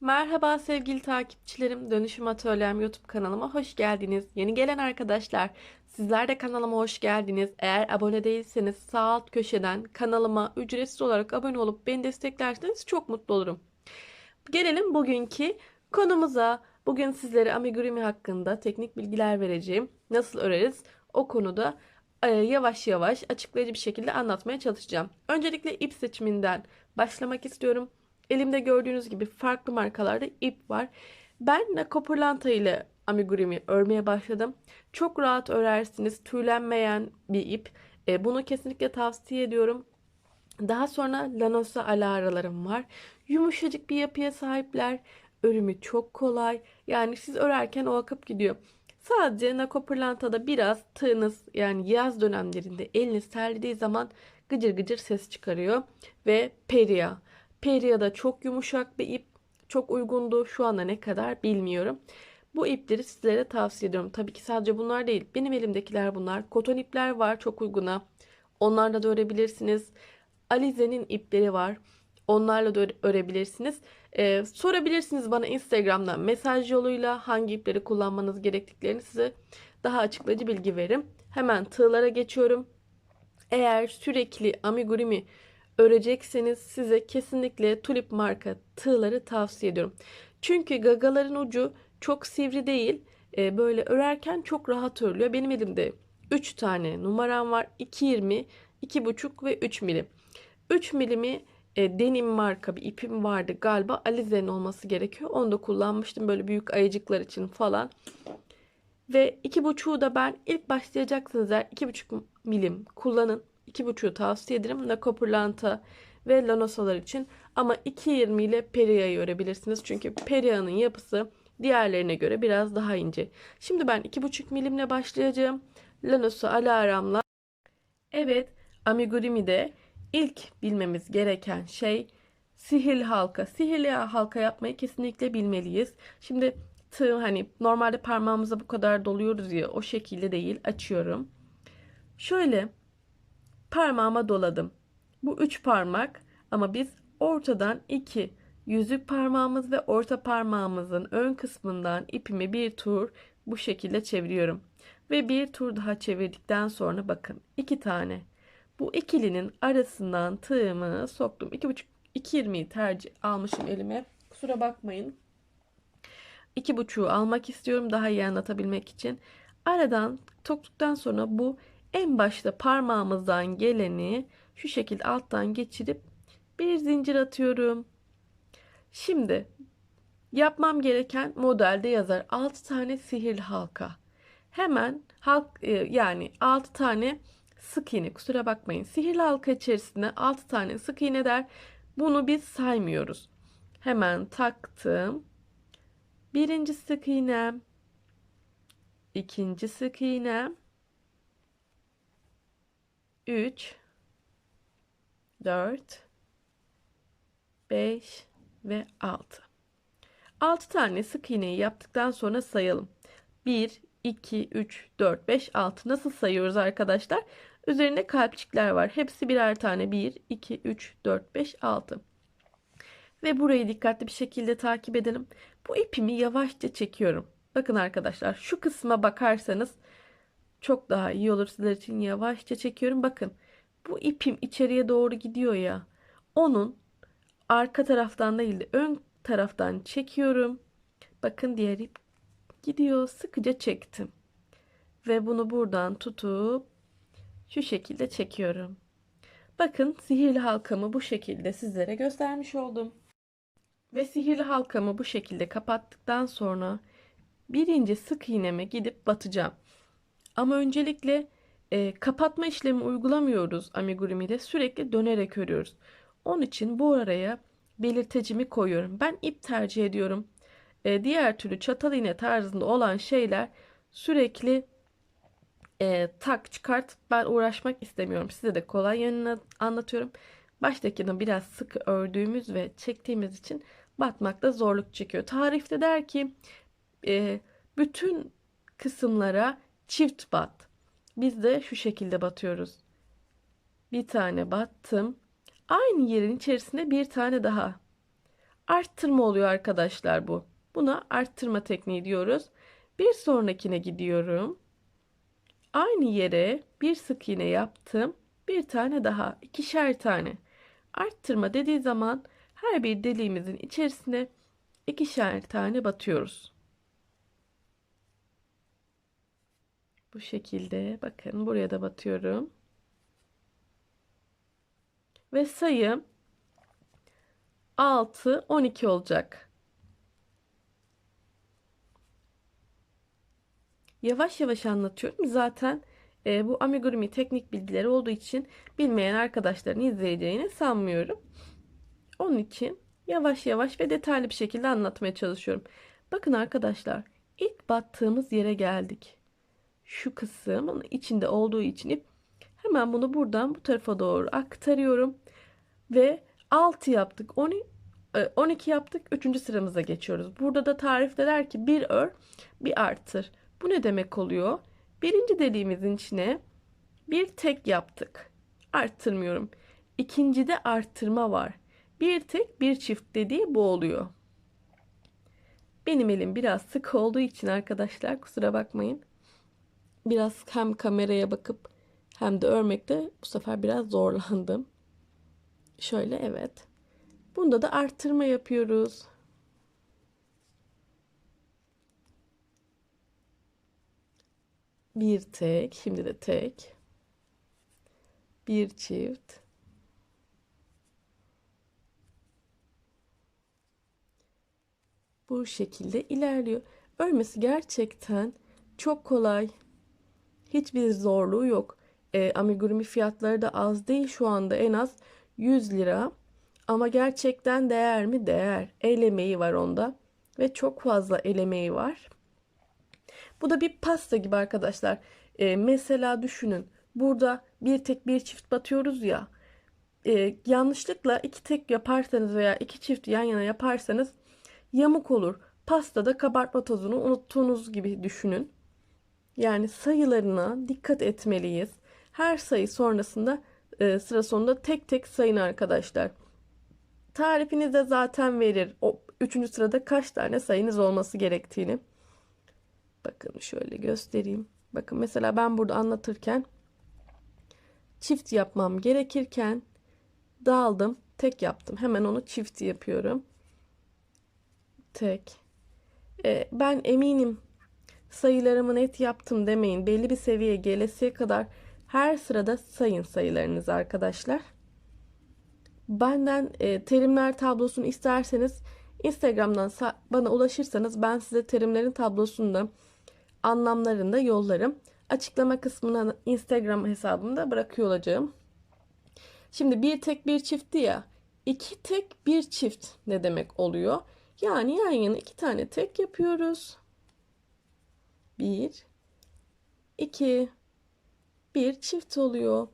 Merhaba sevgili takipçilerim. Dönüşüm Atölyem YouTube kanalıma hoş geldiniz. Yeni gelen arkadaşlar, sizler de kanalıma hoş geldiniz. Eğer abone değilseniz sağ alt köşeden kanalıma ücretsiz olarak abone olup beni desteklerseniz çok mutlu olurum. Gelelim bugünkü konumuza. Bugün sizlere amigurumi hakkında teknik bilgiler vereceğim. Nasıl öreriz? O konuda yavaş yavaş açıklayıcı bir şekilde anlatmaya çalışacağım. Öncelikle ip seçiminden başlamak istiyorum. Elimde gördüğünüz gibi farklı markalarda ip var. Ben Nako Pırlanta ile amigurumi örmeye başladım. Çok rahat örersiniz. Tüylenmeyen bir ip. E, bunu kesinlikle tavsiye ediyorum. Daha sonra Lanosa alara'larım var. Yumuşacık bir yapıya sahipler. Örümü çok kolay. Yani siz örerken o akıp gidiyor. Sadece Nako Pırlanta'da biraz tığınız yani yaz dönemlerinde eliniz terlediği zaman gıcır gıcır ses çıkarıyor. Ve Peria. Peria da çok yumuşak bir ip. Çok uygundu. Şu anda ne kadar bilmiyorum. Bu ipleri sizlere tavsiye ediyorum. Tabii ki sadece bunlar değil. Benim elimdekiler bunlar. Koton ipler var çok uyguna. Onlarla da örebilirsiniz. Alize'nin ipleri var. Onlarla da örebilirsiniz. Ee, sorabilirsiniz bana Instagram'dan mesaj yoluyla hangi ipleri kullanmanız gerektiklerini size daha açıklayıcı bilgi veririm. Hemen tığlara geçiyorum. Eğer sürekli amigurumi örecekseniz size kesinlikle tulip marka tığları tavsiye ediyorum. Çünkü gagaların ucu çok sivri değil. Ee, böyle örerken çok rahat örülüyor. Benim elimde 3 tane numaram var. 2.20, 2.5 ve 3 milim. 3 milimi e, denim marka bir ipim vardı galiba. Alize'nin olması gerekiyor. Onu da kullanmıştım böyle büyük ayıcıklar için falan. Ve 2.5'u da ben ilk başlayacaksınız eğer 2.5 milim kullanın. 2.5'u tavsiye ederim. Nako Pırlanta ve Lanosalar için. Ama 2.20 ile Peria'yı örebilirsiniz. Çünkü Peria'nın yapısı diğerlerine göre biraz daha ince. Şimdi ben 2.5 milimle başlayacağım. Lanosa Alaram'la. Evet amigurimi'de ilk bilmemiz gereken şey sihirli halka. Sihirli halka yapmayı kesinlikle bilmeliyiz. Şimdi tığ hani normalde parmağımıza bu kadar doluyoruz ya o şekilde değil açıyorum. Şöyle parmağıma doladım. Bu üç parmak ama biz ortadan iki yüzük parmağımız ve orta parmağımızın ön kısmından ipimi bir tur bu şekilde çeviriyorum. Ve bir tur daha çevirdikten sonra bakın iki tane. Bu ikilinin arasından tığımı soktum. 2,5 2.20'yi tercih almışım elime. Kusura bakmayın. 2,5'u almak istiyorum daha iyi anlatabilmek için. Aradan soktuktan sonra bu en başta parmağımızdan geleni şu şekilde alttan geçirip bir zincir atıyorum. Şimdi yapmam gereken modelde yazar 6 tane sihirli halka. Hemen halk e, yani 6 tane sık iğne kusura bakmayın. Sihirli halka içerisinde 6 tane sık iğne der. Bunu biz saymıyoruz. Hemen taktım. Birinci sık iğnem. ikinci sık iğnem. 3 4 5 ve 6. 6 tane sık iğneyi yaptıktan sonra sayalım. 1 2 3 4 5 6 nasıl sayıyoruz arkadaşlar? Üzerinde kalpçikler var. Hepsi birer tane. 1 2 3 4 5 6. Ve burayı dikkatli bir şekilde takip edelim. Bu ipimi yavaşça çekiyorum. Bakın arkadaşlar şu kısma bakarsanız çok daha iyi olur sizler için. Yavaşça çekiyorum. Bakın bu ipim içeriye doğru gidiyor ya. Onun arka taraftan değil de ön taraftan çekiyorum. Bakın diğer ip gidiyor. Sıkıca çektim. Ve bunu buradan tutup şu şekilde çekiyorum. Bakın sihirli halkamı bu şekilde sizlere göstermiş oldum. Ve sihirli halkamı bu şekilde kapattıktan sonra birinci sık iğneme gidip batacağım. Ama öncelikle e, kapatma işlemi uygulamıyoruz amigurumi'de. Sürekli dönerek örüyoruz. Onun için bu araya belirtecimi koyuyorum. Ben ip tercih ediyorum. E, diğer türlü çatal iğne tarzında olan şeyler sürekli e, tak çıkart ben uğraşmak istemiyorum. Size de kolay yönünü anlatıyorum. Baştakini biraz sıkı ördüğümüz ve çektiğimiz için batmakta zorluk çekiyor. Tarifte der ki e, bütün kısımlara çift bat. Biz de şu şekilde batıyoruz. Bir tane battım. Aynı yerin içerisine bir tane daha. Arttırma oluyor arkadaşlar bu. Buna arttırma tekniği diyoruz. Bir sonrakine gidiyorum. Aynı yere bir sık iğne yaptım. Bir tane daha, ikişer tane. Arttırma dediği zaman her bir deliğimizin içerisine ikişer tane batıyoruz. Bu şekilde bakın buraya da batıyorum. Ve sayım 6 12 olacak. Yavaş yavaş anlatıyorum. Zaten e, bu amigurumi teknik bilgileri olduğu için bilmeyen arkadaşların izleyeceğini sanmıyorum. Onun için yavaş yavaş ve detaylı bir şekilde anlatmaya çalışıyorum. Bakın arkadaşlar ilk battığımız yere geldik. Şu kısmın içinde olduğu için hemen bunu buradan bu tarafa doğru aktarıyorum. Ve 6 yaptık. 12, 12 yaptık. 3. sıramıza geçiyoruz. Burada da tarifte der ki bir ör bir artır. Bu ne demek oluyor? Birinci deliğimizin içine bir tek yaptık. Arttırmıyorum. İkincide arttırma var. Bir tek bir çift dediği bu oluyor. Benim elim biraz sık olduğu için arkadaşlar kusura bakmayın. Biraz hem kameraya bakıp hem de örmekte bu sefer biraz zorlandım. Şöyle evet. Bunda da arttırma yapıyoruz. Bir tek, şimdi de tek. Bir çift. Bu şekilde ilerliyor. Örmesi gerçekten çok kolay. Hiçbir zorluğu yok. E, amigurumi fiyatları da az değil şu anda en az 100 lira. Ama gerçekten değer mi? Değer. El emeği var onda. Ve çok fazla el emeği var. Bu da bir pasta gibi arkadaşlar. Ee, mesela düşünün. Burada bir tek bir çift batıyoruz ya. E, yanlışlıkla iki tek yaparsanız veya iki çift yan yana yaparsanız yamuk olur. Pastada kabartma tozunu unuttuğunuz gibi düşünün. Yani sayılarına dikkat etmeliyiz. Her sayı sonrasında e, sıra sonunda tek tek sayın arkadaşlar. Tarifinizde zaten verir. O üçüncü sırada kaç tane sayınız olması gerektiğini. Bakın şöyle göstereyim. Bakın mesela ben burada anlatırken çift yapmam gerekirken daldım tek yaptım. Hemen onu çift yapıyorum. Tek. Ee, ben eminim sayılarımı net yaptım demeyin. Belli bir seviyeye gelesiye kadar her sırada sayın sayılarınızı arkadaşlar. Benden e, terimler tablosunu isterseniz Instagram'dan bana ulaşırsanız ben size terimlerin tablosunu da anlamlarını da yollarım. Açıklama kısmına Instagram hesabımda bırakıyor olacağım. Şimdi bir tek bir çiftti ya. İki tek bir çift ne demek oluyor? Yani yan yana iki tane tek yapıyoruz. Bir, iki, bir çift oluyor.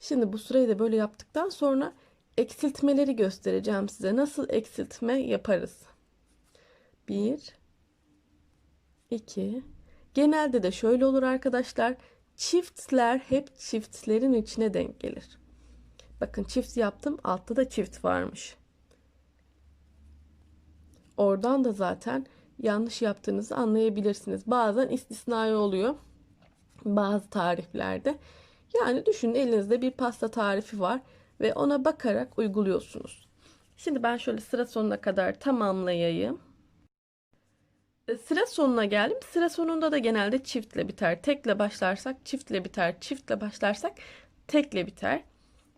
Şimdi bu sırayı da böyle yaptıktan sonra eksiltmeleri göstereceğim size. Nasıl eksiltme yaparız? Bir, iki. Genelde de şöyle olur arkadaşlar. Çiftler hep çiftlerin içine denk gelir. Bakın çift yaptım. Altta da çift varmış. Oradan da zaten yanlış yaptığınızı anlayabilirsiniz. Bazen istisnai oluyor. Bazı tariflerde. Yani düşünün elinizde bir pasta tarifi var ve ona bakarak uyguluyorsunuz. Şimdi ben şöyle sıra sonuna kadar tamamlayayım. E, sıra sonuna geldim. Sıra sonunda da genelde çiftle biter. Tekle başlarsak çiftle biter. Çiftle başlarsak tekle biter.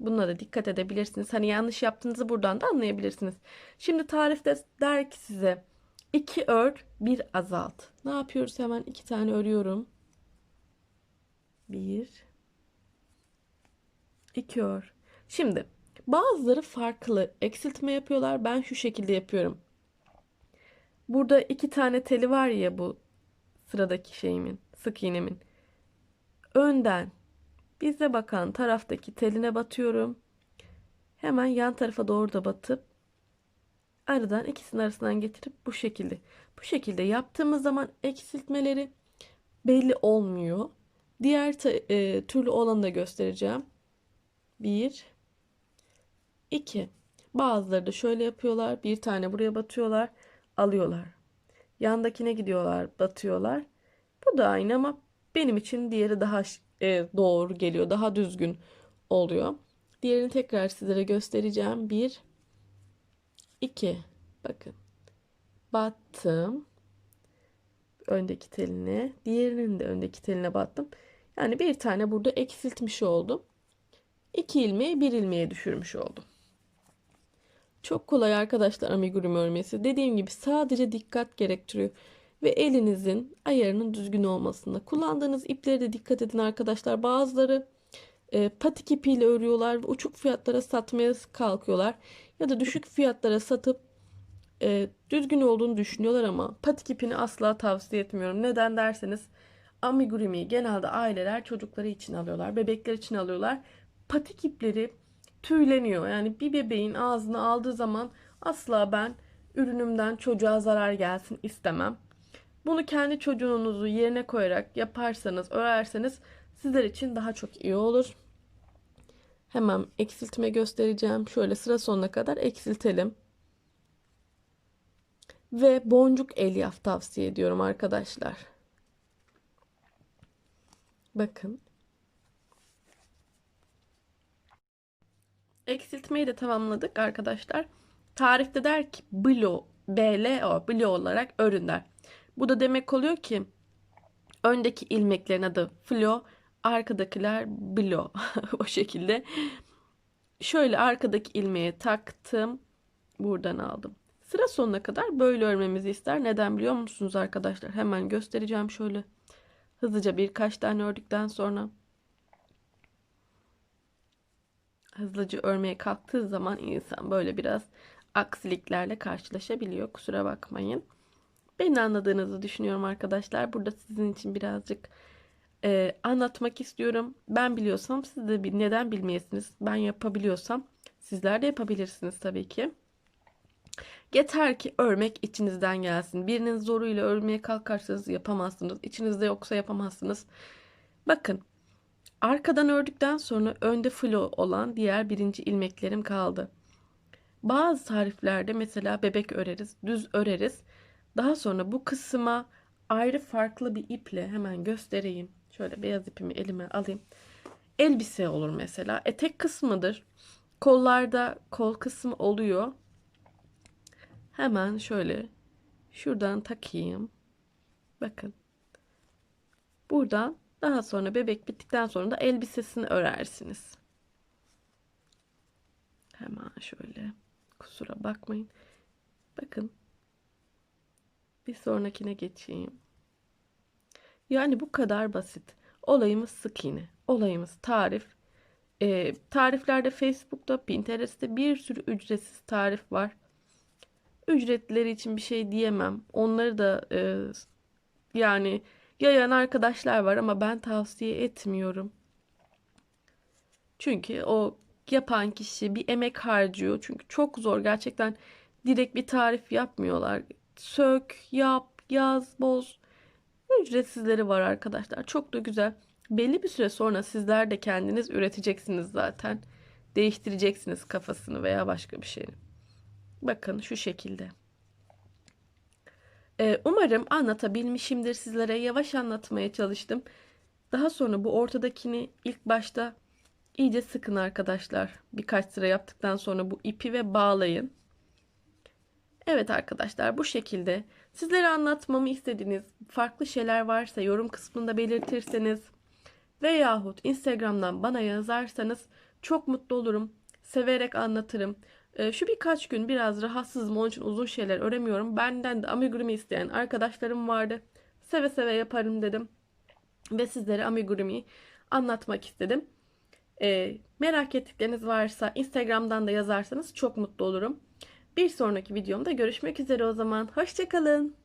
Bununla da dikkat edebilirsiniz. Hani yanlış yaptığınızı buradan da anlayabilirsiniz. Şimdi tarifte der ki size iki ör bir azalt. Ne yapıyoruz? Hemen iki tane örüyorum. Bir. iki ör. Şimdi bazıları farklı eksiltme yapıyorlar. Ben şu şekilde yapıyorum. Burada iki tane teli var ya bu sıradaki şeyimin, sık iğnemin. Önden bize bakan taraftaki teline batıyorum. Hemen yan tarafa doğru da batıp aradan ikisinin arasından getirip bu şekilde. Bu şekilde yaptığımız zaman eksiltmeleri belli olmuyor. Diğer e, türlü olanı da göstereceğim. Bir, iki. Bazıları da şöyle yapıyorlar. Bir tane buraya batıyorlar, alıyorlar. Yandakine gidiyorlar, batıyorlar. Bu da aynı ama benim için diğeri daha e, doğru geliyor, daha düzgün oluyor. Diğerini tekrar sizlere göstereceğim. Bir, iki. Bakın. Battım. Öndeki teline. Diğerinin de öndeki teline battım. Yani bir tane burada eksiltmiş oldum. İki ilmeği bir ilmeğe düşürmüş oldum. Çok kolay arkadaşlar amigurumi örmesi. Dediğim gibi sadece dikkat gerektiriyor. Ve elinizin ayarının düzgün olmasında. Kullandığınız ipleri de dikkat edin arkadaşlar. Bazıları e, patik ipiyle örüyorlar ve uçuk fiyatlara satmaya kalkıyorlar. Ya da düşük fiyatlara satıp e, düzgün olduğunu düşünüyorlar ama patik ipini asla tavsiye etmiyorum. Neden derseniz amigurumi genelde aileler çocukları için alıyorlar, bebekler için alıyorlar. Patik ipleri tüyleniyor. Yani bir bebeğin ağzını aldığı zaman asla ben ürünümden çocuğa zarar gelsin istemem. Bunu kendi çocuğunuzu yerine koyarak yaparsanız, örerseniz sizler için daha çok iyi olur. Hemen eksiltme göstereceğim. Şöyle sıra sonuna kadar eksiltelim. Ve boncuk elyaf tavsiye ediyorum arkadaşlar. Bakın. Eksiltmeyi de tamamladık arkadaşlar. Tarifte der ki blo, BLO, blo olarak örün der. Bu da demek oluyor ki öndeki ilmeklerin adı flo, arkadakiler blo. o şekilde. Şöyle arkadaki ilmeğe taktım. Buradan aldım. Sıra sonuna kadar böyle örmemizi ister. Neden biliyor musunuz arkadaşlar? Hemen göstereceğim şöyle. Hızlıca birkaç tane ördükten sonra hızlıca örmeye kalktığı zaman insan böyle biraz aksiliklerle karşılaşabiliyor. Kusura bakmayın. Beni anladığınızı düşünüyorum arkadaşlar. Burada sizin için birazcık e, anlatmak istiyorum. Ben biliyorsam siz de bir neden bilmeyesiniz. Ben yapabiliyorsam sizler de yapabilirsiniz tabii ki. Yeter ki örmek içinizden gelsin. Birinin zoruyla örmeye kalkarsanız yapamazsınız. İçinizde yoksa yapamazsınız. Bakın arkadan ördükten sonra önde flo olan diğer birinci ilmeklerim kaldı. Bazı tariflerde mesela bebek öreriz, düz öreriz. Daha sonra bu kısma ayrı farklı bir iple hemen göstereyim. Şöyle beyaz ipimi elime alayım. Elbise olur mesela. Etek kısmıdır. Kollarda kol kısmı oluyor. Hemen şöyle şuradan takayım. Bakın. Buradan daha sonra bebek bittikten sonra da elbisesini örersiniz. Hemen şöyle kusura bakmayın. Bakın. Bir sonrakine geçeyim. Yani bu kadar basit. Olayımız sık iğne. Olayımız tarif. Ee, tariflerde Facebook'ta, Pinterest'te bir sürü ücretsiz tarif var. Ücretleri için bir şey diyemem. Onları da e, yani yayan arkadaşlar var ama ben tavsiye etmiyorum. Çünkü o yapan kişi bir emek harcıyor. Çünkü çok zor gerçekten direkt bir tarif yapmıyorlar. Sök, yap, yaz, boz. Ücretsizleri var arkadaşlar. Çok da güzel. Belli bir süre sonra sizler de kendiniz üreteceksiniz zaten. Değiştireceksiniz kafasını veya başka bir şeyini. Bakın şu şekilde. Ee, umarım anlatabilmişimdir sizlere. Yavaş anlatmaya çalıştım. Daha sonra bu ortadakini ilk başta iyice sıkın arkadaşlar. Birkaç sıra yaptıktan sonra bu ipi ve bağlayın. Evet arkadaşlar bu şekilde sizlere anlatmamı istediğiniz farklı şeyler varsa yorum kısmında belirtirseniz veyahut Instagram'dan bana yazarsanız çok mutlu olurum. Severek anlatırım. Ee, şu birkaç gün biraz rahatsızım onun için uzun şeyler öremiyorum. Benden de amigurumi isteyen arkadaşlarım vardı. Seve seve yaparım dedim. Ve sizlere amigurumi anlatmak istedim. Ee, merak ettikleriniz varsa Instagram'dan da yazarsanız çok mutlu olurum. Bir sonraki videomda görüşmek üzere o zaman. Hoşçakalın.